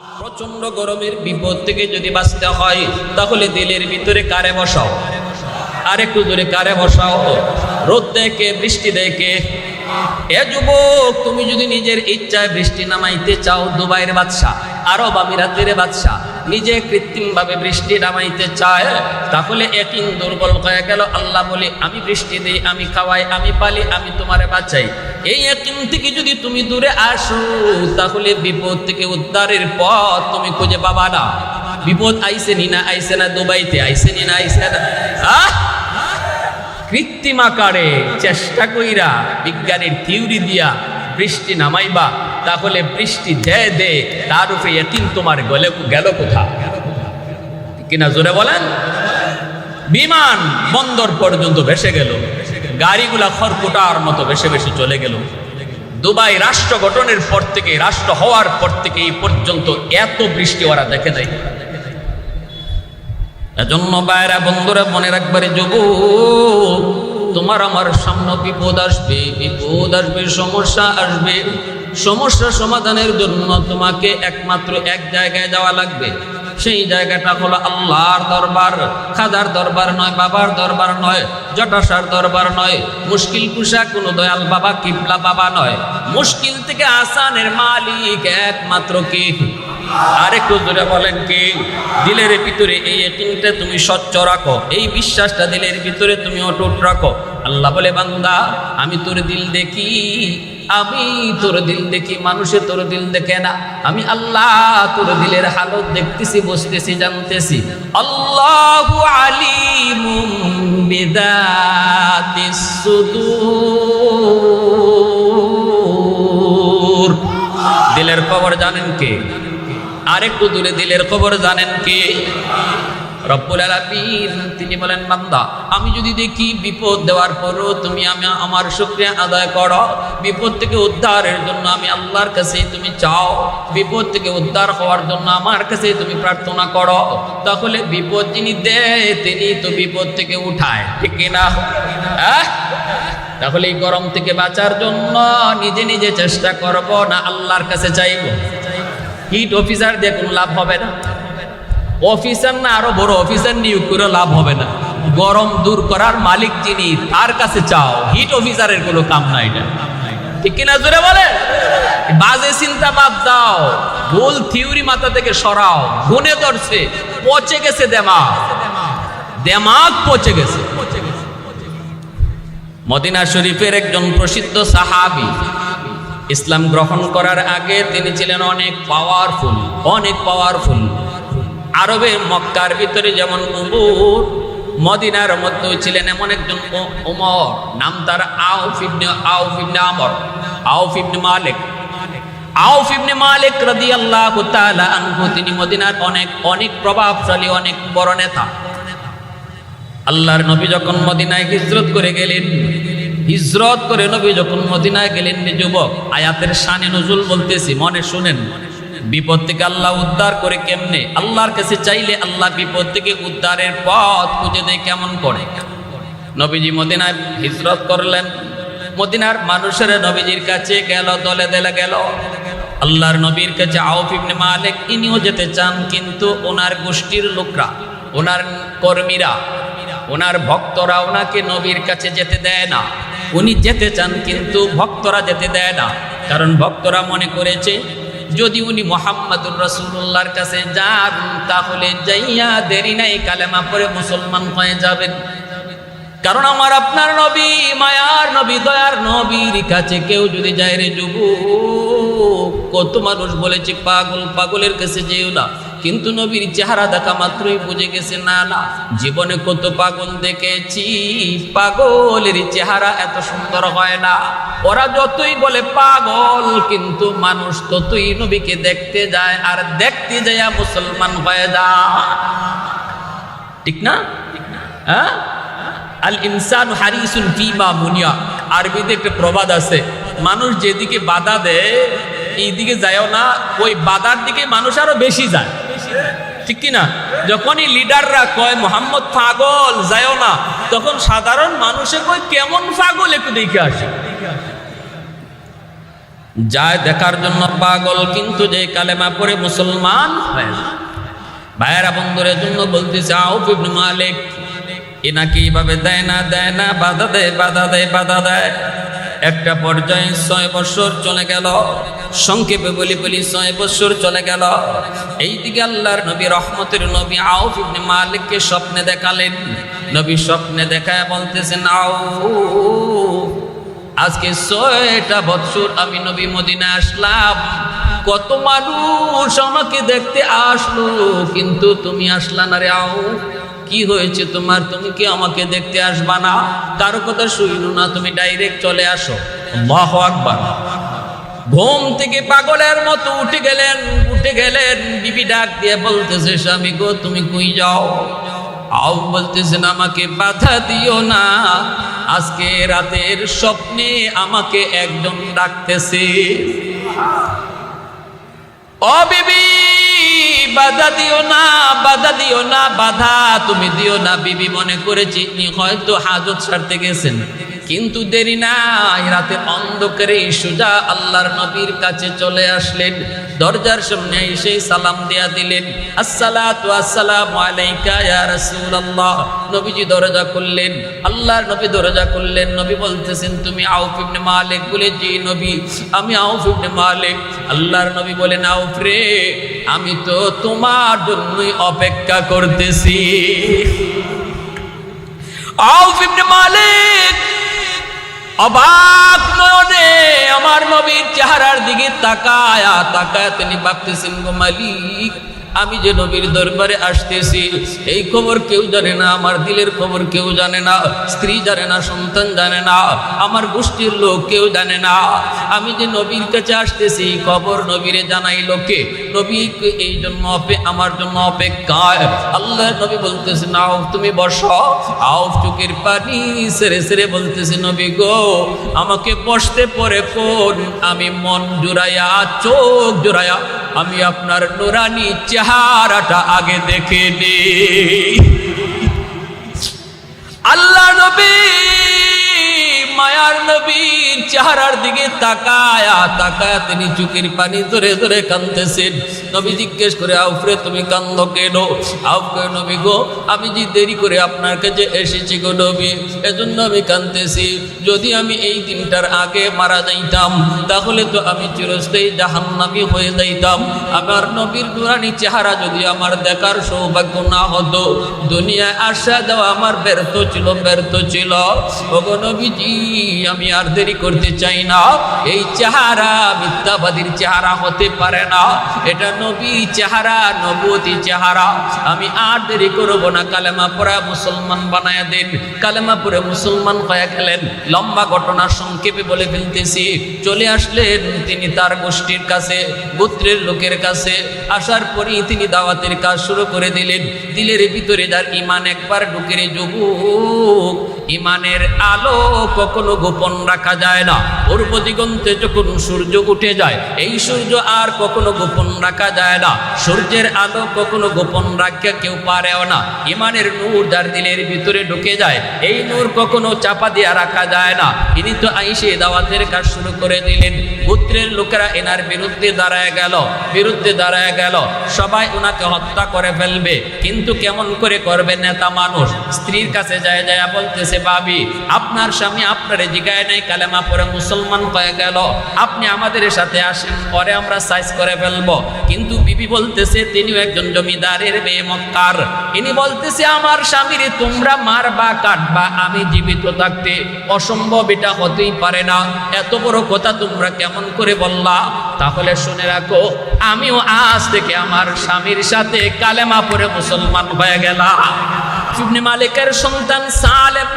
প্রচণ্ড গরমের বিপদ থেকে যদি বাঁচতে হয়, তাহলে দিলের ভিতরে কারে বসাও? আরেকটু দূরে কারে বসাও। রোদ দেখে, বৃষ্টি দেখে এ যুবক, তুমি যদি নিজের ইচ্ছায় বৃষ্টি নামাইতে চাও, দুবাইয়ের বাদশাহ, আরব আমিরাতের বাদশাহ, নিজে কৃত্রিমভাবে বৃষ্টি নামাইতে চায়, তাহলে একিন দুর্বল হয়ে গেল আল্লাহ বলে, আমি বৃষ্টি দিই, আমি খাওয়াই, আমি পালি, আমি তোমারে বাঁচাই। এই একিন থেকে যদি তুমি দূরে আসো, তাহলে বিপদ থেকে উদ্ধারের পথ তুমি খুঁজে পাবা না। বিপদ আইসে নি না, আইসে না দুবাইতে, আইসে নি না, আইসে না। আহ! কৃত্রিম আকারে চেষ্টা কইরা বিজ্ঞানের থিওরি দিয়া বৃষ্টি নামাইবা, তাহলে বৃষ্টি দে দে, তার উপরে এতিম তোমার গলে গেল কোথা কিনা জোরে বলেন? বিমান বন্দর পর্যন্ত ভেসে গেল। গাড়িগুলা খড়কুটার মতো ভেসে ভেসে চলে গেল। দুবাই রাষ্ট্র গঠনের পর থেকে, রাষ্ট্র হওয়ার পর থেকে এই পর্যন্ত এত বৃষ্টি ওরা দেখে দেয় এজন্য বাইরা বন্ধুরা মনে রাখবারে যুব, তোমার আমার সামনে বিপদ আসবে বিপদ আসবে, সমস্যা আসবে। সমস্যা সমাধানের জন্য তোমাকে একমাত্র এক জায়গায় যাওয়া লাগবে। সেই জায়গাটা হলো আল্লাহর দরবার। খাদার দরবার নয়, বাবার দরবার নয়, জটাসার দরবার নয়। মুশকিল কুশা কোনো দয়াল বাবা, কিবলা বাবা নয়। মুশকিল থেকে আসানের মালিক একমাত্র কি? আরেকটু জোরে বলেন কি, দিলের ভিতরে এই একিনটা তুমি স্বচ্ছ রাখো, এই বিশ্বাসটা দিলের ভিতরে তুমি অটুট রাখো। আল্লাহ বলে, বান্দা, আমি তোর দিল দেখি, আমি তোর দিল দেখি, মানুষে তোর দিল দেখে না। আমি আল্লাহ তোর দিলের হালত দেখতেছি বসতেছি জানতেছি। আল্লাহ সুদূর। দিলের খবর জানেন কে? আরেকটু দূরে দিলের খবর জানেন কে? তিনি বলেন, বান্দা, আমি যদি দেখি বিপদ দেওয়ার পরও তুমি আমি, আমার শুকরিয়া আদায় করো। বিপদ থেকে উদ্ধারের জন্য আমি আল্লাহর কাছে তুমি চাও। বিপদ থেকে উদ্ধার হওয়ার জন্য আমার কাছে তুমি প্রার্থনা করো। তাহলে বিপদ যিনি দেয় তিনি তো বিপদ থেকে উঠায়। ঠিক কিনা? হ্যাঁ তাহলে এই গরম থেকে বাঁচার জন্য নিজে নিজে চেষ্টা করব না আল্লাহর কাছে চাইব? হিট অফিসার দিয়ে কোনো লাভ হবে না। অফিসার না আরও বড় অফিসার নিয়োগ করে লাভ হবে না। গরম দূর করার মালিক যিনি তার কাছে চাও। হিট অফিসারের কোনো কাম না এটা। ঠিক কিনা জোরে বলে বাজে চিন্তা বাদ দাও। ভুল থিওরি মাথা থেকে সরাও। গুনে ধরছে। পচে গেছে দেমাগ। দেমাগ পচে গেছে। মদিনা শরীফের একজন প্রসিদ্ধ সাহাবি ইসলাম গ্রহণ করার আগে তিনি ছিলেন অনেক পাওয়ারফুল অনেক পাওয়ারফুল আরবে মক্কার ভিতরে যেমন উমর, মদিনার মধ্যে ছিলেন এমন একজন ওমর নাম তার আউফ ইবনে আউফ ইবনে আমর, আউফ ইবনে মালিক। আউফ মালিক রাদিয়াল্লাহু তাআলা তিনি মদিনার অনেক অনেক প্রভাবশালী, অনেক বড় নেতা। আল্লাহর নবী যখন মদিনায় হিজরত করে গেলেন হিজরত করে নবী যখন মদিনায় গেলেন যুবক, আয়াতের শানে নজুল বলতেছি, মনে শুনেন, বিপদ থেকে আল্লাহ উদ্ধার করে কেমনে? আল্লাহর কাছে চাইলে আল্লাহ বিপদ থেকে উদ্ধারের পথ খুঁজে দেয় কেমন করে? নবীজি মদিনায় হিজরত করলেন। মদিনার মানুষের নবীজির কাছে গেল, দলে দলে গেল। আল্লাহর নবীর কাছে আউফ মালিক, ইনিও যেতে চান, কিন্তু ওনার গোষ্ঠীর লোকরা, ওনার কর্মীরা, ওনার ভক্তরা ওনাকে নবীর কাছে যেতে দেয় না। উনি যেতে চান, কিন্তু ভক্তরা যেতে দেয় না। কারণ ভক্তরা মনে করেছে, যদি উনি মোহাম্মদুর রসুল্লাহর কাছে যান, তাহলে যাইয়া দেরি নাই, কালেমা পরে মুসলমান হয়ে যাবেন। কারণ আমার আপনার নবী, মায়ার নবী, দয়ার নবীর কাছে কেউ যদি যায় রে যুব কত মানুষ বলেছে, পাগল, পাগলের কাছে যেও না। কিন্তু নবীর চেহারা দেখা মাত্রই বুঝে গেছে, না না, জীবনে কত পাগল দেখেছি। পাগলের চেহারা এত সুন্দর হয় না। ওরা যতই বলে পাগল, কিন্তু মানুষ ততই নবীকে দেখতে যায়, আর দেখতে যায় মুসলমান হয়ে যায়। ঠিক না? হ্যাঁ? আল ইনসান হারিসুন ফিমা মুনিয়া। আরবিতে একটা প্রবাদ আছে, মানুষ যেদিকে বাধা দেয় এই দিকে যায়ও না, ওই বাধার দিকে মানুষ আরও বেশি যায়। ঠিক কি না যখনই লিডাররা কয়, মোহাম্মদ পাগল যায়ও না, তখন সাধারণ মানুষে কয়, কেমন পাগল একটু দেখে আসে? যায় দেখার জন্য পাগল, কিন্তু যে কালেমা পড়ে মুসলমান হয়। ভাইয়েরা বন্ধুরের জন্য বলতেছে আউফ ইবনে মালিক এ নাকি এইভাবে দেয় না দেয় না, বাধা দেয় বাধা দেয় বাধা দেয়। একটা পর্যায়ে ছয় বছর চলে গেল, সংক্ষেপে বলি বলি ছয় বছর চলে গেল। এইদিকে আল্লাহর নবী, রহমতের নবী আউফ ইবনে মালিককে স্বপ্নে দেখালেন। নবী স্বপ্নে দেখায় বলতেছেন, আউফ, আজকে ছয়টা বছর আমি নবী মদিনা আসলাম। কত মানুষ আমাকে দেখতে আসলো, কিন্তু তুমি আসলা না রে আও কি হয়েছে তোমার? তুমি কি আমাকে দেখতে আসবা না? কারও কথা শুইল না, তুমি ডাইরেক্ট চলে আসো। আকবার। ঘুম থেকে পাগলের মতো উঠে গেলেন উঠে গেলেন, বিবি ডাক দিয়ে বলতেছে, স্বামী গো, তুমি কই যাও? আও বলতেছেন, আমাকে বাধা দিও না। আজকে রাতের স্বপ্নে আমাকে একজন ডাকতেছে। ও বিবি! বাধা দিও না, বাধা দিও না, বাধা তুমি দিও না। বিবি মনে করেছি হয়তো হাজত ছাড়তে গেছেন, কিন্তু দেরি না রাতে অন্ধকারে সুজা আল্লাহর নবীর কাছে চলে আসলেন। দরজার সামনে এসে সালাম দেয়া দিলেন। আসসালামু নবীজি দরজা করলেন আল্লাহর নবী দরজা করলেন নবী বলতেছেন, তুমি আউফ ইবনে মালিক বলে জি নবী, আমি আউফ ইবনে মালিক। আল্লাহর নবী বলেন, আউফ রে, আমি তো তোমার জন্যই অপেক্ষা করতেছি। আউফ ইবনে মালিক অবাক নয়নে আমার নবীর চেহারার দিকে তাকায়া তাকায় তিনি ভাবতেছেন গো মালিক আমি যে নবীর দরবারে আসতেছি, এই খবর কেউ জানে না, আমার দিলের খবর কেউ জানে না, স্ত্রী জানে না, সন্তান জানে না, আমার গোষ্ঠীর লোক কেউ জানে না। আমি যে নবীর কাছে আসতেছি, খবর নবীরে জানাই লোকে নবী এই জন্য আমার জন্য অপেক্ষায়। আল্লাহ নবী বলতেছে না তুমি বস। আও চোখের পানি সেরে সেরে বলতেছে, নবী গো, আমাকে বসতে পরে কোন? আমি মন জুড়াইয়া, চোখ জুড়াইয়া আমি আপনার নুরানি চেহারাটা আগে দেখে নি আল্লাহ নবী মায়ার নবীর চেহারার দিকে তাকায়া তাকায়া তিনি চুকির পানি ধরে ধরে কান্দতেছেন নবী জিজ্ঞেস করে, আউফরে, তুমি কান্দ কেন? আউফকে নবী গো, আমি যে দেরি করে আপনার কাছে এসেছি গো নবী, এজন্য আমি কান্দতেছি যদি আমি এই দিনটার আগে মারা যাইতাম, তাহলে তো আমি চিরস্থায়ী জাহান্নামি হয়ে যাইতাম। আমার নবীর নুরানি চেহারা যদি আমার দেখার সৌভাগ্য না হতো, দুনিয়ায় আসা দেওয়া আমার ব্যর্থ ছিল ব্যর্থ ছিল। ওগো নবীজি আমি আর দেরি করতে চাই না। এই চেহারা মিথ্যাবাদীর চেহারা হতে পারে না। এটা নবী চেহারা নবতী চেহারা। আমি আর দেরি করব না। কালেমা পড়া মুসলমান বানায় দেন। কালেমা পড়ে মুসলমান হয়ে গেলেন। লম্বা ঘটনা সংক্ষেপে বলে ফেলতেছি। চলে আসলেন তিনি তার গোষ্ঠীর কাছে, গোত্রের লোকের কাছে। আসার পরেই তিনি দাওয়াতের কাজ শুরু করে দিলেন। দিলের ভিতরে যার ইমান একবার ঢুকে রে যুবক। ইমানের আলো কখনো গোপন রাখা যায় না। পূর্ব দিগন্তে যখন সূর্য উঠে যায়, এই সূর্য আর কখনো গোপন রাখা যায় না। সূর্যের আলো কখনো গোপন রাখতে কেউ পারেও না। ইমানের নূর যার দিলের ভিতরে ঢুকে যায়, এই নূর কখনো চাপা দিয়া রাখা যায় না। ইনি তো আইসে দাওয়াতের কাজ শুরু করে দিলেন। পুত্রের লোকেরা এনার বিরুদ্ধে দাঁড়ায় গেল, বিরুদ্ধে দাঁড়ায় গেল। সবাই ওনাকে হত্যা করে ফেলবে। কিন্তু কেমন করে করবে নেতা মানুষ? স্ত্রীর কাছে যায় যায় বলতেছে ভাবি, আপনার স্বামী আপনার জিগায় নাই, কালেমা পরে মুসলমান হয়ে গেল। আপনি আমাদের সাথে আসেন, পরে আমরা সাইজ করে ফেলব। কিন্তু বিবি বলতেছে, তিনিও একজন জমিদারের মেয়ে মক্কার। ইনি বলতেছে, আমার স্বামীরে তোমরা মারবা, কাটবা, আমি জীবিত থাকতে অসম্ভব এটা হতেই পারে না। এত বড় কথা তোমরা কেমন করে বললা? তাহলে শুনে রাখো, আমিও আজ থেকে আমার স্বামীর সাথে কালেমা পরে মুসলমান হয়ে গেলাম। ইবনে মালিকের সন্তান সালেম।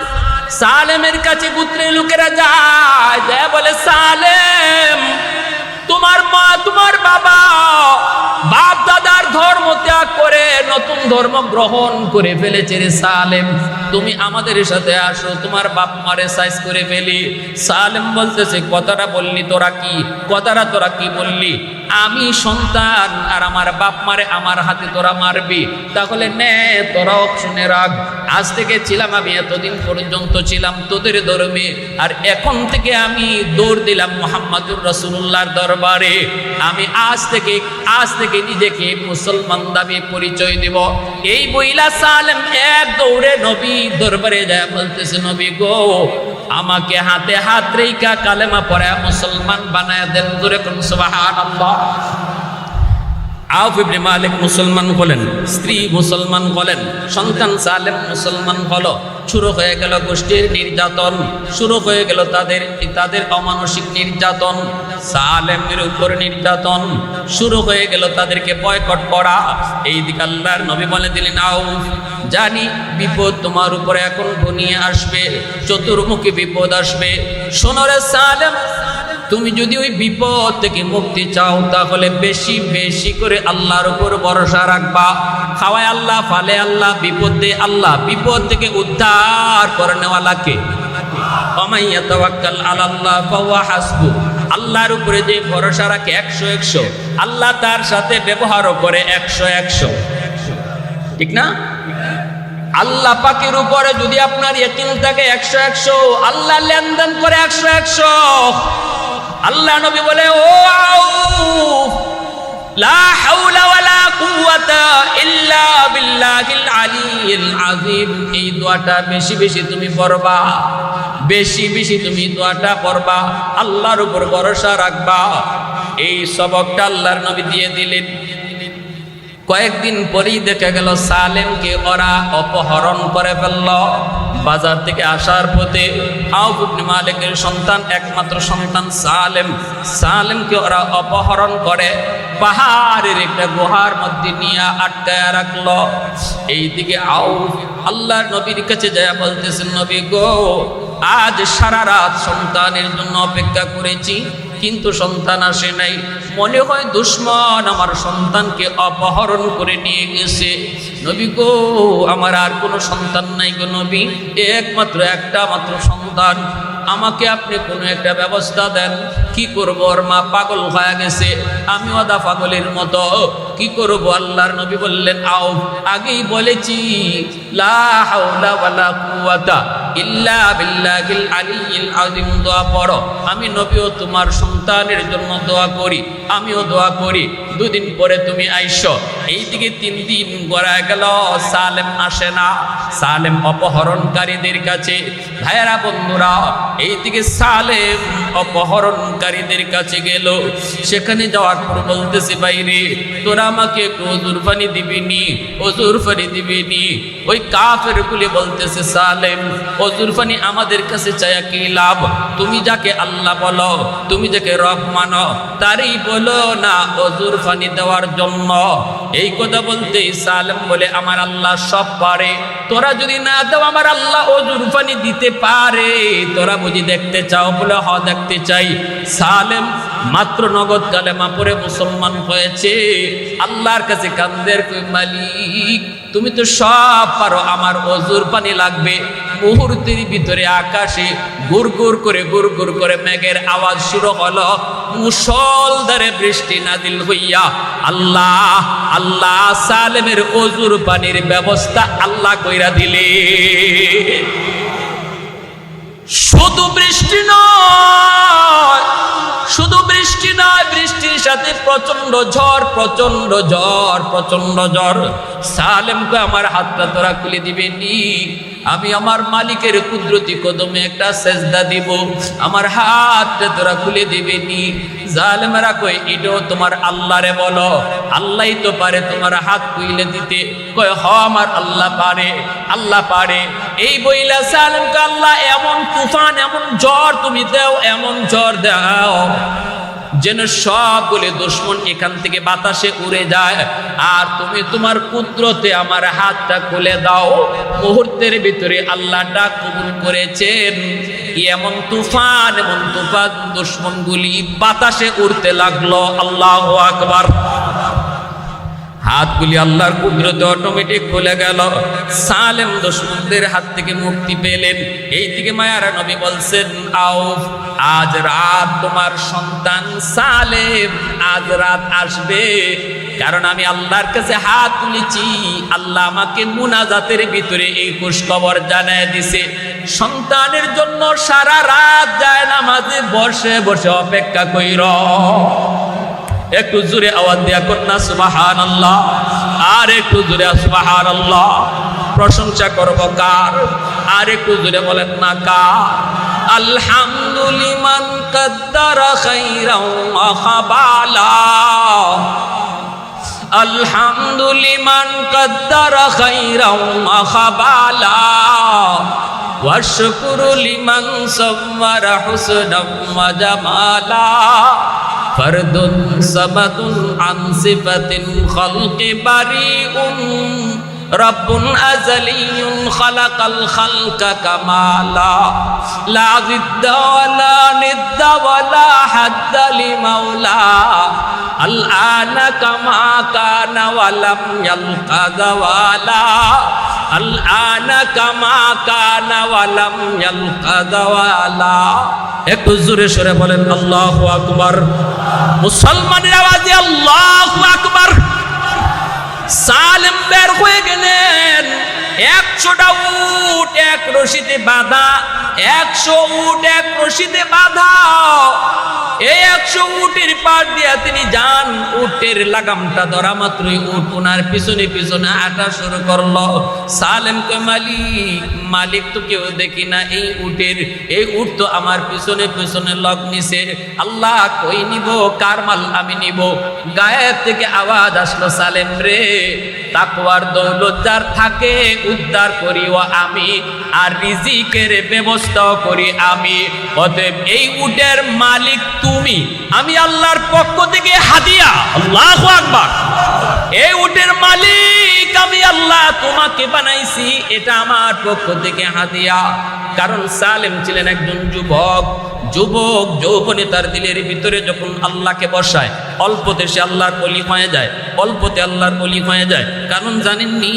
সালেমের কাছে পুত্রের লোকেরা যায় যায় বলে, সালেম, তোমার মা, তোমার বাবা বাপ দাদার ধর্ম ত্যাগ করে নতুন ধর্ম গ্রহণ করে ফেলেছে রে সালেম। তুমি আমাদের সাথে আসো, তোমার বাপ মারে সাইজ করে ফেলি। সালেম বলতেছে, কথাটা বললি তোরা কি? কথাটা তোরা কি বললি? আমি সন্তান আর আমার বাপ মারে আমার হাতে তোরা মারবি। তাহলে নে, তোরাও শুনে রাখ। আজ থেকে ছিলাম আমি, এতদিন পর্যন্ত ছিলাম তোদের ধর্মে। আর এখন থেকে আমি দৌড় দিলাম মোহাম্মদুর রসুল্লাহর দরবারে। আমি আজ থেকে আজ থেকে নিজেকে মুসলমান দাবি পরিচয় দিব। এই বইলা সালেম এক দৌড়ে নবী দরবারে যায় বলতেছে, নবী গো, আমাকে হাতে হাত রেখা কালেমা পড়ে মুসলমান বানায় দেন দূরে কোন, সুবহানাল্লাহ। আউফ ইবনে মালিক মুসলমান হলেন, স্ত্রী মুসলমান হলেন, সন্তান সালেম মুসলমান হলো। শুরু হয়ে গেল গোষ্ঠীর নির্যাতন, শুরু হয়ে গেল তাদের তাদের অমানসিক নির্যাতন, সালেমের উপর নির্যাতন, শুরু হয়ে গেল তাদেরকে বয়কট করা। এই দিকে আল্লাহর নবী বলে দিলেন, আউফ, জানি বিপদ তোমার উপরে এখন ঘনিয়ে আসবে, চতুর্মুখী বিপদ আসবে। সোনরে সালেম তুমি যদি ওই বিপদ থেকে মুক্তি চাও, তাহলে বেশি বেশি করে আল্লাহর উপর ভরসা রাখবা। খাওয়ায় আল্লাহ, ফালে আল্লাহ, বিপদ দে আল্লাহ, বিপদ থেকে উদ্ধার করে নেওয়ালাকে আল্লাহর উপরে যে ভরসা রাখে একশো একশো, আল্লাহ তার সাথে ব্যবহারও করে একশো একশো। ঠিক না? আল্লাহ পাকের উপরে যদি আপনার ইয়কিন থাকে একশো একশো, আল্লাহ লেনদেন করে একশো একশো। আল্লাহ নবী বলে, ও লা ইল্লা এই বেশি তুমি বেশি তুমি পড়বা, আল্লাহর উপর ভরসা রাখবা। এই সবকটা আল্লাহর নবী দিয়ে দিলেন। কয়েকদিন পরেই দেখা গেল সালেমকে ওরা অপহরণ করে ফেলল। বাজার থেকে আসার পথে আউফ ইবনে মালিকের সন্তান, একমাত্র সন্তান সালেম। সালেমকে ওরা অপহরণ করে, পাহাড়ের একটা গুহার মধ্যে নিয়ে আটকায় রাখল। এইদিকে আউ আল্লাহর নবীর কাছে যায় বলতেছেন নবী গো, আজ সারা রাত সন্তানের জন্য অপেক্ষা করেছি। কিন্তু সন্তান আসে নাই। মনে হয় দুশ্মন আমার সন্তানকে অপহরণ করে নিয়ে গেছে। নবী গো, আমার আর কোনো সন্তান নাই গো নবী। একমাত্র একটা মাত্র সন্তান। আমাকে আপনি কোনো একটা ব্যবস্থা দেন। কি করব? ওর মা পাগল হয়ে গেছে। আমি ওদা পাগলের মতো। কি করব? আল্লাহর নবী বললেন, আও। আগেই বলেছি, লা হাওলা ওয়ালা কুওয়াতা ইল্লা বিল্লাহিল আলিয়্যিল আযীম, দোয়া পড়ো। আমি নবীও তোমার সন্তানের জন্য দোয়া করি, আমিও দোয়া করি। দুদিন পরে তুমি আইসো। এইদিকে তিন দিন গড়ায় গেল, সালেম আসে না। সালেম অপহরণকারীদের কাছে। ভাইয়েরা, বন্ধুরা, এইদিকে সালেম অপহরণকারীদের কাছে গেল। সেখানে যাওয়ার পর বলতেছে বাইরে তোরা আমাকে একটু অজুর পানি দিবিনি পানি দিবিনি। ওই কাফের গুলি বলতেছে, সালেম অজুর পানি আমাদের কাছে চায়া কি লাভ? তুমি যাকে আল্লাহ বলো, তুমি যাকে রব মানো, তারই বলো না অজুর পানি দেওয়ার জন্য। এই কথা বলতে সালেম বলে, আমার আল্লাহ সব পারে। তোরা যদি না দাও, আমার আল্লাহ অজুর পানি দিতে পারে। তোরা বুঝি দেখতে চাও বলে, হ, দেখতে চাই। সালেম মাত্র নগদ কালেমা পরে মুসলমান হয়েছে। আল্লাহর কাছে কান্দের মালিক? তুমি তো সব পারো, আমার অজুর পানি লাগবে। মুহূর্তের ভিতরে আকাশে গুড় গুড় করে, গুড় গুড় করে মেঘের আওয়াজ শুরু হলো। মুসলধারে বৃষ্টি নাদিল হইয়া আল্লাহ আল্লাহ সালেমের অজুর পানির ব্যবস্থা আল্লাহ কইরা দিলে। শুধু বৃষ্টি নয়, শুধু বৃষ্টি নয়, বৃষ্টির সাথে প্রচণ্ড ঝড় প্রচণ্ড ঝড় প্রচণ্ড ঝড়। সালেমকে আমার হাতটা তোরা খুলে দিবে নি। আমি আমার মালিকের কুদরতি কদমে একটা সেজদা দিব। আমার হাতটা তোরা খুলে দিবে নি। জালেমেরা কই এটাও তোমার আল্লাহরে বলো। আল্লাহই তো পারে তোমার হাত খুইলে দিতে। কয়, হ, আমার আল্লাহ পারে আল্লাহ পারে। এই বইলা সালেমকে আল্লাহ, এমন তুফান, এমন জ্বর তুমি দেও, এমন জ্বর দাও। যেন সবগুলো দুশ্মন এখান থেকে বাতাসে উড়ে যায়। আর তুমি তোমার কুদরতে আমার হাতটা খুলে দাও। মুহূর্তের ভিতরে আল্লাহ ডাক কবুল করেছেন। এমন তুফান এমন তুফান, দুশ্মনগুলি বাতাসে উড়তে লাগল। আল্লাহ আকবার। হাতগুলি আল্লাহর কুদরতে অটোমেটিক খুলে গেল। সালেম দুশ্মনদের হাত থেকে মুক্তি পেলেন। এই দিকে মায়ারা নবী বলছেন, আউফ, আজ রাত তোমার সন্তান সালেম, আজ রাত আসবে। কারণ আমি আল্লাহর কাছে হাত তুলেছি। আল্লাহ আমাকে মুনাজাতের ভিতরে এই খুশখবর জানায় দিছে। সন্তানের জন্য সারা রাত যায় না মাঝে বসে বসে অপেক্ষা কইর। একটু জোরে আওয়াজ দেয়া কন্যা সুবাহান আল্লাহ আর একটু জোরে সুবাহান আল্লাহ প্রশংসা করব কার আর একটু জোরে বলেন না কার আলহামদুলিমান কদ্দার খাইরাও মাহাবালা الحمد لمن قدر خيرا وخبالا والشكر لمن صور حسنا وجمالا فرد صمد عن صفة خلق بريء. رب أزلي خلق الخلق كمالا لا ضد ولا ند ولا حد لمولاه الآن كما كان ولم يلق زوالا. আলআনা কামা কানা ওয়ালাম ইয়ালকা দাওয়ালা একটু জোরে সরে বলেন, আল্লাহু আকবার। মুসলমানের আওয়াজে আল্লাহু আকবার। সালেম বের হয়ে গেলেন একশোটা উট এক রশিতে বাঁধা, একশো উট এক রশিতে বাঁধা। এই একশো উটের পার দিয়া তিনি যান, উটের লাগামটা ধরা মাত্রই উট। ওনার পিছনে পিছনে আটা শুরু করল। সালেম কে মালিক মালিক তো কেউ দেখি না এই উটের। এই উট তো আমার পিছনে পিছনে লগ নিছে। আল্লাহ কই নিব, কার মাল আমি নিব? গায়েব থেকে আওয়াজ আসলো, সালেম রে, তাকওয়ার দৌলত যার থাকে, উদ্ধার করিও আমি। আর রিজিকের ব্যবস্থাও করি আমি। অতএব এই উটের মালিক তুমি। আমি আল্লাহর পক্ষ থেকে হাদিয়া। আল্লাহু আকবার। এই উটের মালিক আমি আল্লাহ তোমাকে বানাইছি। এটা আমার পক্ষ থেকে হাদিয়া। কারণ সালেম ছিলেন একজন যুবক। যুবক যৌবনে তার দিলের ভিতরে যখন আল্লাহকে বসায়, অল্পতে সে আল্লাহর কলি হয়ে যায়, অল্পতে আল্লাহর কলি হয়ে যায়। কারণ জানেননি,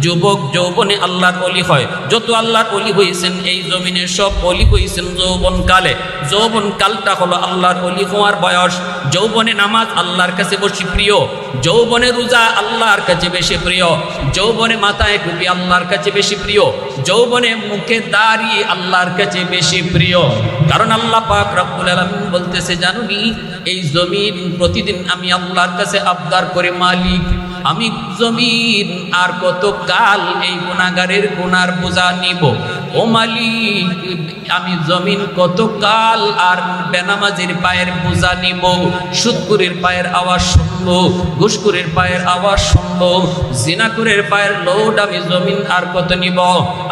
যুবক যৌবনে আল্লাহর অলি হয়। যত আল্লাহর অলি হয়েছেন এই জমিনে সব অলি হয়েছেন যৌবন কালে যৌবন কালটা হলো আল্লাহর অলি হওয়ার বয়স। যৌবনে নামাজ আল্লাহর কাছে বেশি প্রিয়, যৌবনে রোজা আল্লাহর কাছে বেশি প্রিয়, যৌবনে মাথায় টুপি আল্লাহর কাছে বেশি প্রিয়, যৌবনে মুখে দাড়ি আল্লাহর কাছে বেশি প্রিয়। কারণ আল্লাহ পাক রব্বুল আলামিন বলতেছে, জানুনি, এই জমিন প্রতিদিন আমি আল্লাহর কাছে আবদার করে মালিক। আমি জমিন আর কত কাল এই গুণাগারের গুনার বোঝা নিব? ও মালিক, আমি জমিন কত কাল আর বেনামাজির পায়ের বোঝা নিব সুদকুরের পায়ের আওয়াজ শুনব ঘুসকুরের পায়ের আওয়াজ শুনব জিনাকুরের পায়ের লোড আমি জমিন আর কত নিব?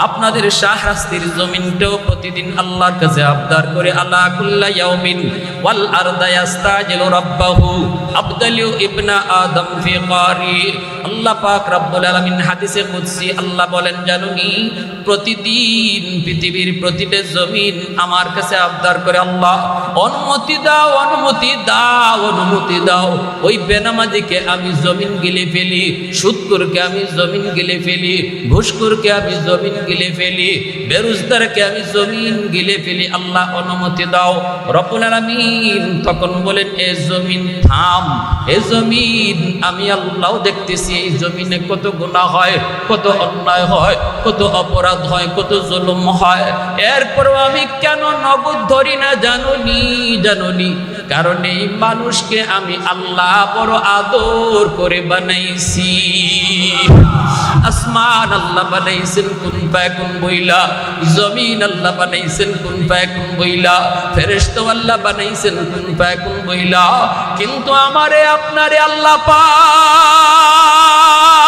আপনাদের শাহরাস্তির জমিনটাও প্রতিদিন আল্লাহর কাছে আবদার করে আল্লাহ কুল্লা ইয়াউমিন ওয়াল আরদা ইয়াস্তাজিলু রাব্বাহু আবদালিউ ইবনা আদম ফি কারি আল্লাহ পাক রব্বুল আলামিন হাদিসে কুদসি, আল্লাহ বলেন, জানুনি, প্রতিদিন পৃথিবীর প্রতিটা জমিন আমার কাছে আবদার করে, আল্লাহ, অনুমতি দাও অনুমতি দাও অনুমতি দাও। ওই বেনামাজিকে আমি জমিন গিলে ফেলি সুৎকুরকে আমি জমিন গিলে ফেলি ঘুষকুরকে আমি জমিন গিলে ফেলি বেরোজদারকে আমি জমিন গিলে ফেলি, আল্লাহ, অনুমতি দাও। রব্বুল আলামিন তখন বলেন, এ জমিন থাম, এ জমিন, আমি আল্লাহ দেখতেছি, এই জমিনে কত গুণা হয়, কত অন্যায় হয়, কত অপরাধ হয়, কত জুলুম হয়। এরপরও আমি কেন নগদ ধরি না জানুনি জানুনি? কারণ এই মানুষকে আমি আল্লাহ বড় আদর করে বানাইছি। আসমান আল্লাহ বানাইছেন কোন পায়কুন বইলা জমিন আল্লাহ বানাইছেন কোন পায়কুন বইলা ফেরেশত আল্লাহ বানাইছেন কোন পায়কুন বইলা কিন্তু আমারে, আপনারে আল্লাহ পাক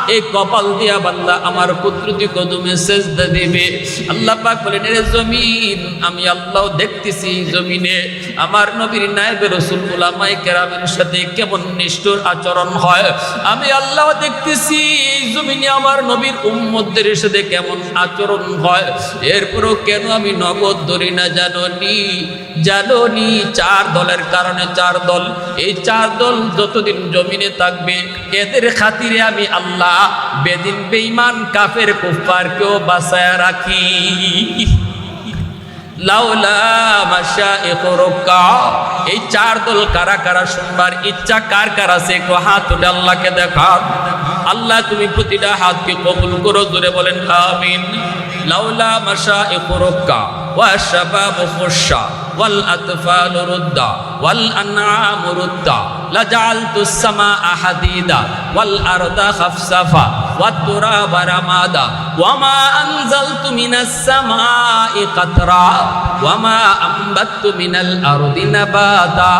এই কপাল দিয়া বান্দা আমার কুদরতি কদমে সেজদা দিবে। আল্লাহ পাক বলেন রে জমিন, আমি আল্লাহ দেখতেছি জমিনে। আমার নবীর নায়েবে রসুল উলামায়ে কেরামের সাথে কেমন নিষ্ঠুর আচরণ হয়? আমি আল্লাহ দেখতেছি জমিনে আমার নবীর উম্মতদের সাথে কেমন আচরণ হয়। এরপরও কেন আমি নগদ ধরি না জানি জানি চার দলের কারণে চার দল। এই চার দল যতদিন জমিনে থাকবে, এদের খাতিরে আমি আল্লাহ বেদিন বেঈমান কাফের কুফারকেও বাঁচায় রাখি। এই চার দল কারা কারা শুনবার ইচ্ছা, কার কার আছে? একটু হাত তুলে আল্লাহকে দেখা আল্লাহ, তুমি প্রতিটা হাতকে কবুল করো, জোরে বলেন আমিন। লাউলা মাশাইখ রুকা ওয়া শাবাবু খুশা ওয়াল আতফাল রুদ্দা ওয়াল আনআম রুদ্দা لجعلت السماء حديدا والأرض خفصفا والتراب رمادا وما أنزلت من السماء قطرا وما أنبت من الأرض نباتا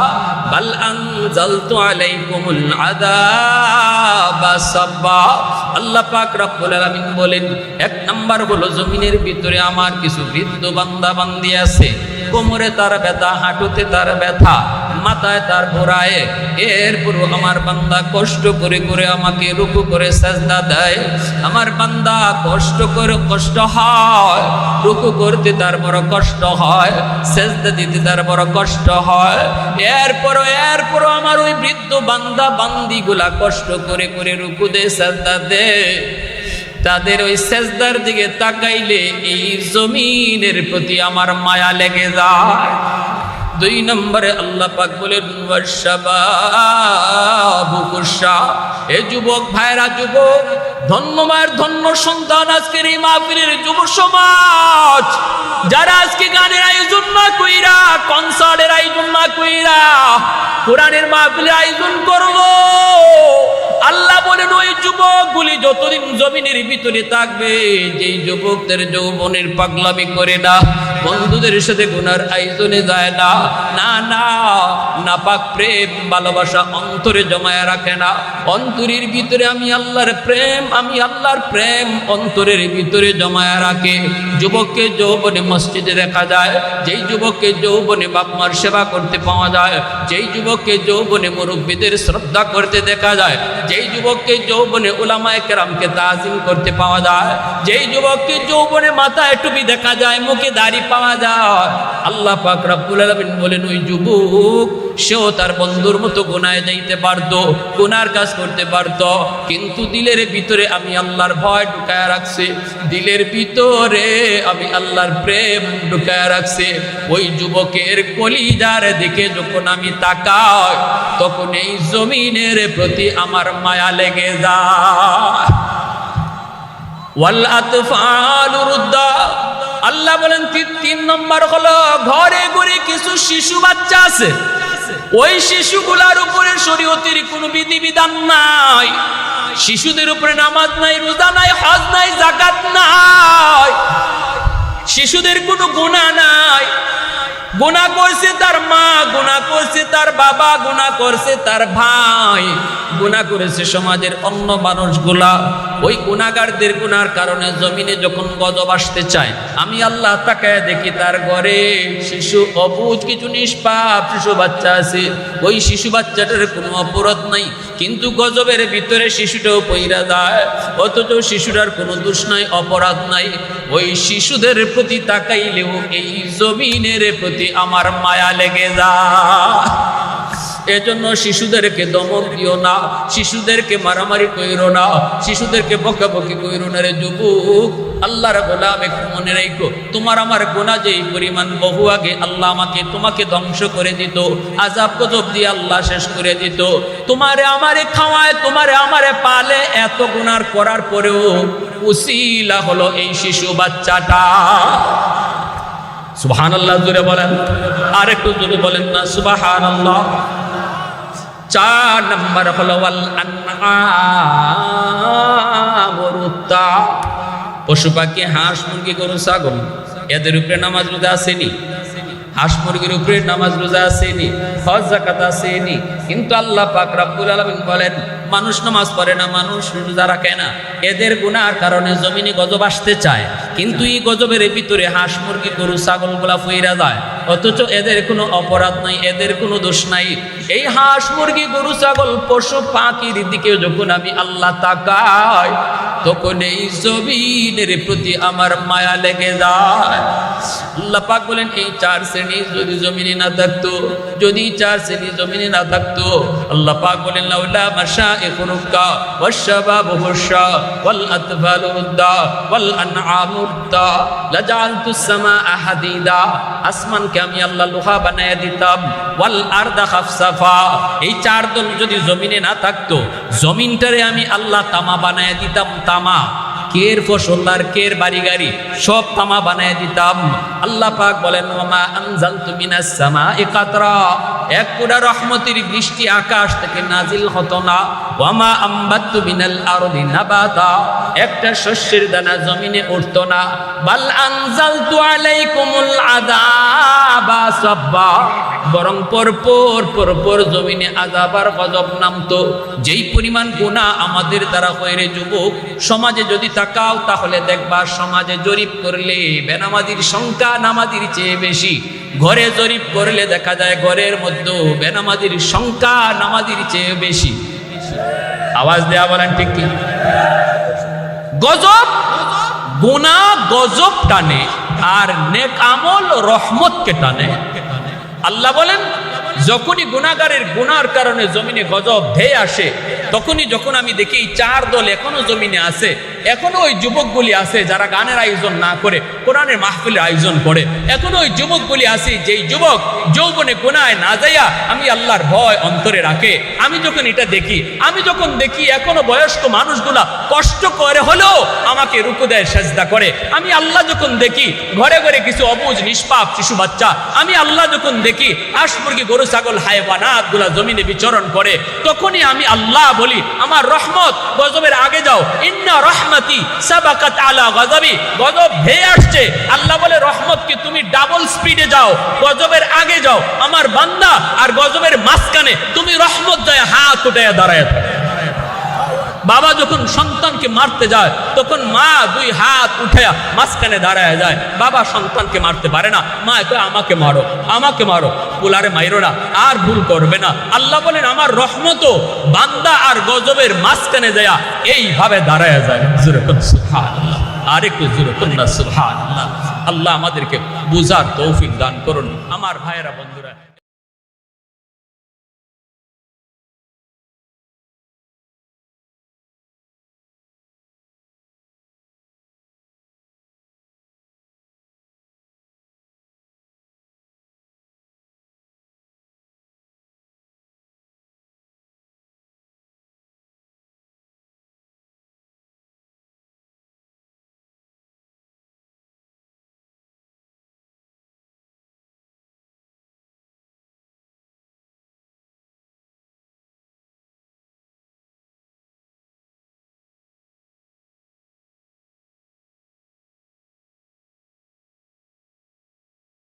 بل أنزلت عليكم العذاب صبا আল্লাহ পাক রব্বুল আলামিন বলেন এক নাম্বার হলো জমিনের ভিতরে আমার কিছু বৃদ্ধ বান্দা বান্দি আছে কোমরে তার ব্যথা, হাঁটুতে তার ব্যথা, মাথায় তার ঘোরায়, এরপর আমার বান্দা কষ্ট করে করে আমাকে রুকু করে সাজদা দেয়। আমার বান্দা কষ্ট করে কষ্ট হয়, রুকু করতে তার বড় কষ্ট হয়, সেজদা দিতে তার বড় কষ্ট হয়। এরপর এরপর আমার ওই বৃদ্ধ বান্দা বান্দিগুলা কষ্ট করে করে রুকু দে সাজদা দে তাদের ওই সেজদার দিকে তাকাইলে এই জমিনের প্রতি আমার মায়া লেগে যায়। দুই নম্বরে আল্লাহ পাক বলেন এ যুবক ভাইরা, যুবক ধন্য মায়ের ধন্য সন্তান আজকের এই মাহফিলের যুব সমাজ। যারা আজকে গানের আয়োজন না কইরা কনসার্টের আয়োজন না কইরা, কোরআনের মাহফিলের আয়োজন করল। আল্লাহ বলেন, ওই যুবকগুলি যতদিন জমিনের ভিতরে থাকবে, যেই যুবকদের যৌবনের পাগলামি করে না, বন্ধুদের সাথে গুনার আয়োজনে যায় না। না না, নাপাক প্রেম, ভালোবাসা অন্তরে জমায় রাখে না। অন্তরের ভিতরে আমি আল্লাহর প্রেম আমি আল্লাহর প্রেম অন্তরের ভিতরে জমায় রাখে। যুবককে যৌবনে মসজিদে দেখা যায়, যেই যুবককে যৌবনে বাপমার সেবা করতে পাওয়া যায়, যেই যুবককে যৌবনে মুরব্বীদের শ্রদ্ধা করতে দেখা যায়, যেই যুবককে যৌবনে ওলামায় কেরামকে তাজিম করতে পাওয়া যায়, যেই যুবককে যৌবনে মাথায় টুপি দেখা যায়, মুখে দাড়ি পাওয়া যায়। আল্লাহ পাক রব্বুল আলামিন বলেন, ওই যুবক, সেও তার বন্ধুর মতো গুনায় যাইতে পারতো, গুনার কাজ করতে পারতো, কিন্তু দিলের ভিতরে আমি আল্লাহর ভয় ঢুকায় রাখছি, দিলের ভিতরে আমি আল্লাহর প্রেম ঢুকায় রাখছি। ওই যুবকের কলিজার দিকে যখন আমি তাকাই, তখন এই জমিনের প্রতি আমার মায়া লেগে যায়। আল্লাহ বলেন তিন নম্বর হলো, ঘরে ঘরে কিছু শিশু বাচ্চা আছে। ওই শিশুগুলার উপরে শরীয়তের কোনো বিধিবিধান নাই। শিশুদের উপরে নামাজ নাই, রোজা নাই, হজ নাই জাকাত নাই। শিশুদের কোনো গুণা নাই। গুণা করছে তার মা গুণা করছে তার বাবা গুণা করছে তার ভাই। গুণা করেছে সমাজের অন্য মানুষগুলা। ওই গুণাগারদের গুনার কারণে জমিনে যখন গজব আসতে চায়, আমি আল্লাহ তাকায় দেখি তার ঘরে শিশু অবুজ কিছু নিষ্পাপ শিশু বাচ্চা আছে। ওই শিশু বাচ্চাটার কোনো অপরাধ নাই। কিন্তু গজবের ভিতরে শিশুটাও পইরা যায়। অথচ শিশুটার কোনো দোষ নাই, অপরাধ নাই। ওই শিশুদের প্রতি তাকাইলেও এই জমিনের প্রতি আমার মায়া লেগে যায়। এজন্য শিশুদেরকে দমক দিও না, শিশুদেরকে মারামারি কইরো না, শিশুদেরকে বকাবকি কইরো না রে যুবক। আল্লাহর গোলাম, একটু মনে রেখো তোমার আমার গোনা যেই পরিমাণ, বহু আগে আল্লাহ আমাকে, তোমাকে ধ্বংস করে দিত আজাব গজব দিয়ে আল্লাহ শেষ করে দিত। তোমারে আমারে খাওয়ায়, তোমারে আমারে পালে, এত গুনার করার পরেও উসিলা হলো এই শিশু বাচ্চাটা। সুবাহান আল্লাহ জুড়ে বলেন। আর একটু জোরে বলেন না সুবাহান আল্লাহ চার নম্বর হলো। পশু পাখি হাঁস মুরগি গরু ছাগল এদের উপরে নামাজ আসেনি হাঁস মুরগির উপরে নামাজ রোজা আসেনি, হজ জাকাত আসেনি। কিন্তু আল্লাহ পাক রাব্বুল আলামিন বলেন, মানুষ নামাজ পড়ে না, মানুষ রোজা রাখে না। এদের গুনার কারণে জমিনে গজব আসতে চায়। কিন্তু এই গজবের ভিতরে হাঁস মুরগি, গরু ছাগলগুলা ফুইরা যায়। অথচ এদের কোনো অপরাধ নাই, এদের কোনো দোষ নাই। এই হাঁস মুরগি, গরু, ছাগল, পশু, পাখির দিকে যখন আমি আল্লাহ তাকাই তখন এই জমিনের প্রতি আমার মায়া লেগে যায়। আল্লাহ পাক বলেন, এই চার শ্রেণি যদি জমিনে না থাকতো, যদি চার শ্রেণি জমিনে না থাকতো, আল্লাহ পাক বলেন আসমানকে আমি আল্লাহ লোহা দিতাম এই চার যদি জমিনে না থাকতো আমি আল্লাহ তামা বানায় দিতাম তামা, কের ফসল আর কের বাড়ি গাড়ি সব তামা বানায় দিতাম। আল্লাহ পাক বলেন, ওমা আনজালতু মিনাস সামাই কাতরা। এক পুরা রহমতের বৃষ্টি আকাশ থেকে নাজিল হতো না। ওয়ামা আম্বাত্তু মিনাল আরদি নাবাতা। একটা শস্যের দানা জমিনে উঠতো না। বাল আনজালতু আলাইকুমুল আযাবা সাব্বা। বরং পরপর পরপর জমিনে আজাবার গজব নামতো। যেই পরিমাণ গুণা আমাদের দ্বারা হয়ে যুবক, সমাজে যদি তাকাও তাহলে দেখবা সমাজে জরিপ করলে বেনামাদির সংখ্যা নামাদির চেয়ে বেশি। ঘরে জরিপ করলে দেখা যায় ঘরের মধ্যে বেনামাদির সংখ্যা নামাদির চেয়ে বেশি। আওয়াজ দেয়া বলেন ঠিক কি? গজব? গুণা গজব টানে, আর নেক আমল রহমতকে টানে। আল্লাহ বলেন যখনই গুণাগারের গুনার কারণে জমিনে গজব ধেয়ে আসে, তখনই যখন আমি দেখি চার দল এখনও জমিনে আছে, এখনও ওই যুবকগুলি আছে যারা গানের আয়োজন না করে, কোরআনের মাহফিলের আয়োজন করে। এখনও ওই যুবকগুলি আছে, যেই যুবক যৌবনে গুনায় না যাইয়া আমি আল্লাহর ভয় অন্তরে রাখে। আমি যখন এটা দেখি, আমি যখন দেখি এখনও বয়স্ক মানুষগুলা কষ্ট করে হলেও আমাকে রুকু দেয়, সেজদা করে। আমি আল্লাহ যখন দেখি, ঘরে ঘরে কিছু অবুজ, নিষ্পাপ শিশু বাচ্চা, আমি আল্লাহ যখন দেখি, হাঁস মুরগি গরু ছাগল, হায়বানাতগুলা জমিনে বিচরণ করে, তখনই আমি আল্লাহ বলি, আমার রহমত, গজবের আগে যাও। ইন্না রহমতি সাবাকাত আলা গজবি। গজব ভেয়ে আসছে। আল্লাহ বলে রহমত কি তুমি ডাবল স্পিডে যাও, গজবের আগে যাও। আমার বান্দা আর গজবের মাঝখানে তুমি রহমত যায় হাত উঠে দাঁড়ায় থাকো। বাবা যখন সন্তানকে মারতে যায়, তখন মা দুই হাত উঠে মাঝখানে দাঁড়ায় যায়। বাবা সন্তানকে মারতে পারে না। মা এত আমাকে মারো আমাকে মারো। পুলারে মাইরো না, আর ভুল করবে না। আল্লাহ বলেন, আমার রহমত বান্দা আর গজবের মাঝখানে যায় এইভাবে দাঁড়ায় যায়। কোন সুবহানাল্লাহ। আর একটু না। আল্লাহ আমাদেরকে বুঝার তৌফিক দান করুন। আমার ভাইয়েরা, বন্ধুরা